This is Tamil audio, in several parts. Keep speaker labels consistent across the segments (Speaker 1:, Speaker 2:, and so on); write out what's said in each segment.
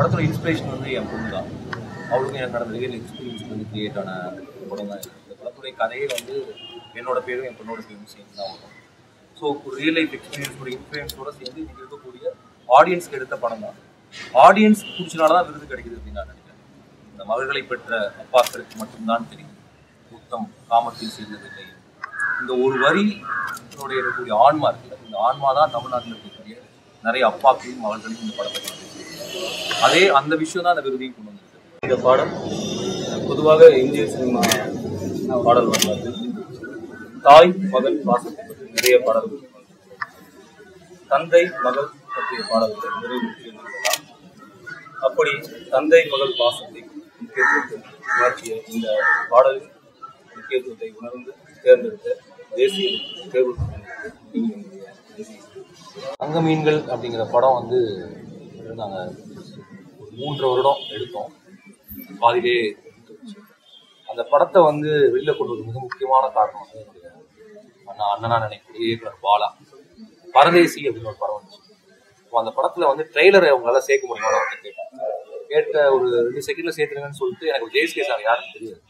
Speaker 1: படத்தோட இன்ஸ்பிரேஷன் வந்து என் பொண்ணு தான். அவளுக்கும் எனக்கு நடந்த ரியல் எக்ஸ்பீரியன்ஸ் வந்து கிரியேட் ஆன படம் தான் இந்த படத்துடைய கதையை வந்து என்னோட பேரும் என் பொண்ணோட பேரும் சேர்ந்து தான் வரும். ஸோ ரியல் லைஃப் எக்ஸ்பீரியன்ஸோட இன்ஃப்ளூயன்ஸோட சேர்ந்து நீங்கள் இருக்கக்கூடிய ஆடியன்ஸ்க்கு எடுத்த படம் தான் ஆடியன்ஸ் பிடிச்சனால தான் விருது கிடைக்குது அப்படின்னு நான் நினைக்கிறேன். இந்த மகள்களை பெற்ற அப்பாக்களுக்கு மட்டும்தான் தெரியும். புத்தம் காமத்தில் சேர்ந்ததில்லை. இந்த ஒரு வரி என்னுடைய இருக்கக்கூடிய ஆன்மா இருக்குல்ல இந்த ஆன்மா தான் தமிழ்நாட்டில் இருக்கக்கூடிய நிறைய அப்பாக்களையும் மகள்களையும் இந்த படத்தை அதே அந்த விஷயம் தான் அந்த விருதையும் கொண்டு வந்திருக்கு
Speaker 2: இந்த பாடல் பொதுவாக இந்திய சினிமா பாடல் வரலாறு. தாய் மகள் பாசத்தை பற்றி நிறைய பாடல்கள். தந்தை மகள் பற்றிய பாடல்கள் நிறைய முக்கியம் சொல்லலாம் அப்படி தந்தை மகள் பாசத்தை முக்கியத்துவத்தை உணர்த்திய இந்த பாடலின் முக்கியத்துவத்தை உணர்ந்து தேர்ந்தெடுத்த தேசிய தேர்வு
Speaker 1: தங்க மீன்கள் அப்படிங்கிற படம் வந்து நாங்கள் மூன்று வருடம் எடுத்தோம். பாதிலே அந்த படத்தை வந்து வெளியில கொண்டு வர மிக முக்கியமான காரணம் வந்து என்னுடைய அண்ணா அண்ணனா நினைக்கக்கூடிய இயக்குனர் பாலா. பரதேசி அப்படின்னு ஒரு படம் வந்துச்சு. அந்த படத்துல வந்து ட்ரெய்லரை அவங்களால சேர்க்க முடியுமா நான் கேட்டேன். கேட்ட ஒரு ரெண்டு செகண்ட்ல சேர்த்துருங்கன்னு சொல்லிட்டு எனக்கு ஜெயஸ்கே சார் யாருன்னு தெரியாது.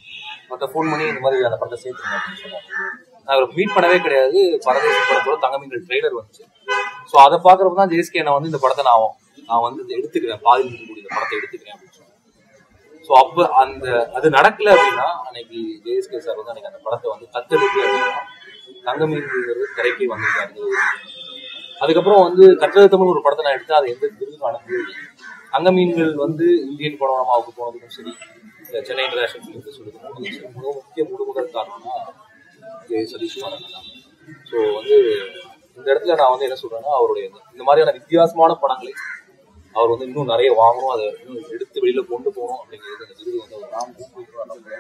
Speaker 1: மற்ற ஃபோன் பண்ணி இந்த மாதிரி அந்த படத்தை சேர்த்துருங்க அப்படின்னு சொன்னாங்க நான் அவரை மீட் பண்ணவே கிடையாது. பரதேசி படத்தோட தங்கமீன்கள் ட்ரெய்லர் வந்துச்சு. ஸோ அதை பார்க்குறப்ப தான் ஜெயஸ்கே நான் வந்து இந்த படத்தை நான் நான் வந்து இதை எடுத்துக்கிறேன். பாதியில் இருக்கக்கூடிய இந்த படத்தை எடுத்துக்கிறேன் அப்படின்னு சொன்னேன் ஸோ அப்போ அந்த அது நடக்கல அப்படின்னா அன்னைக்கு ஜெயஸ்கே சார் வந்து அன்னைக்கு அந்த படத்தை வந்து கத்தெடுத்து அப்படின்னா தங்கமீன்கிறது திரைக்கு வந்திருக்காரு. அதுக்கப்புறம் வந்து கட்டளை தமிழ் ஒரு படத்தை நான் எடுத்தேன். அது எந்த விருதும் அனுப்பவே இல்லை. தங்கமீன்கள் வந்து இந்தியன் படமாவுக்கு போனதுக்கும் சரி இந்த சென்னை இன்டர்நேஷனல் ஃபிலிம் ஃபெஸ்டிவலுக்கு போனதுக்கும் சரி மிக முக்கிய முழுமுதல் காரணம்னா ஜெய சதீஷ் தான் ஸோ வந்து இந்த இடத்துல நான் வந்து என்ன சொல்றேன்னா அவருடைய இந்த மாதிரியான வித்தியாசமான படங்களை அவர் வந்து இன்னும் நிறைய வாங்கணும் அதை இன்னும் எடுத்து வெளியில கொண்டு போகணும் அப்படிங்கிறது அந்த விருது வந்து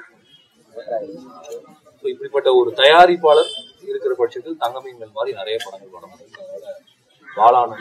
Speaker 1: ஸோ இப்படிப்பட்ட ஒரு தயாரிப்பாளர் இருக்கிற பட்சத்தில் தங்கமீன்கள் மாதிரி நிறைய படங்கள் வர அதனால